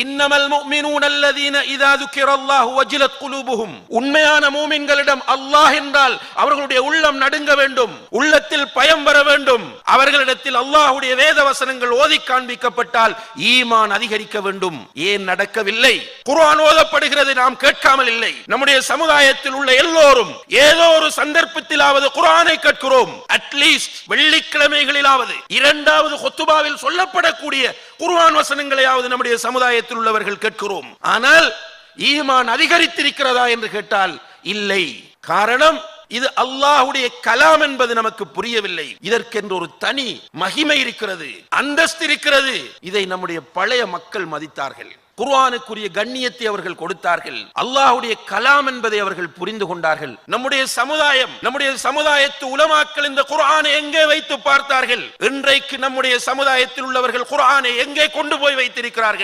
இன்னமல் முஃமினூன் அல்லதீன இதா ذுக்கிரல்லாஹு வஜிலத் குலூபுஹும் உண்மையான மூமின்களிடம் அல்லாஹ் என்றால் அவர்களுடைய உள்ளம் நடுங்க வேண்டும். உள்ளத்தில் பயம் வர வேண்டும். அவர்களிடத்தில் அல்லாஹ்வுடைய வேத வசனங்கள் ஓதி காண்பிக்கப்பட்டால் ஈமான் அதிகரிக்க வேண்டும். ஏன் நடக்கவில்லை? குர்ஆன் ஓதப்படுகிறது நாம் கேட்காமல் இல்லை. நம்முடைய சமுதாயத்தில் உள்ள எல்லோரும் ஏதோ ஒரு சந்தர்ப்பத்திலாவது குர்ஆனை கேட்கிறோம். அட்லீஸ்ட் வெள்ளிக்கிழமைகளிலாவது இரண்டாவது கொத்துபாவில் சொல்லப்படக்கூடிய குர்ஆன் வசனங்களையாவது நம்முடைய சமுதாயத்தில் உள்ளவர்கள் கேட்கிறோம். ஆனால் ஈமான் அதிகரித்திருக்கிறதா என்று கேட்டால் இல்லை. காரணம் இது அல்லாஹுடைய கலாம் என்பது நமக்கு புரியவில்லை. இதற்கென்று ஒரு தனி மகிமை இருக்கிறது அந்தஸ்து இருக்கிறது. இதை நம்முடைய பழைய மக்கள் மதித்தார்கள். குர்ஆனுக்குரிய கண்ணியத்தை அவர்கள் கொடுத்தார்கள். அல்லாஹுடைய கலாம் என்பதை அவர்கள் புரிந்து கொண்டார்கள். நம்முடைய சமுதாயம் நம்முடைய சமுதாயத்து உலமாக்கள் இந்த குர்ஆனை எங்கே வைத்து பார்த்தார்கள்? இன்றைக்கு நம்முடைய சமுதாயத்தில் உள்ளவர்கள் குர்ஆனை எங்கே கொண்டு போய் வைத்திருக்கிறார்கள்?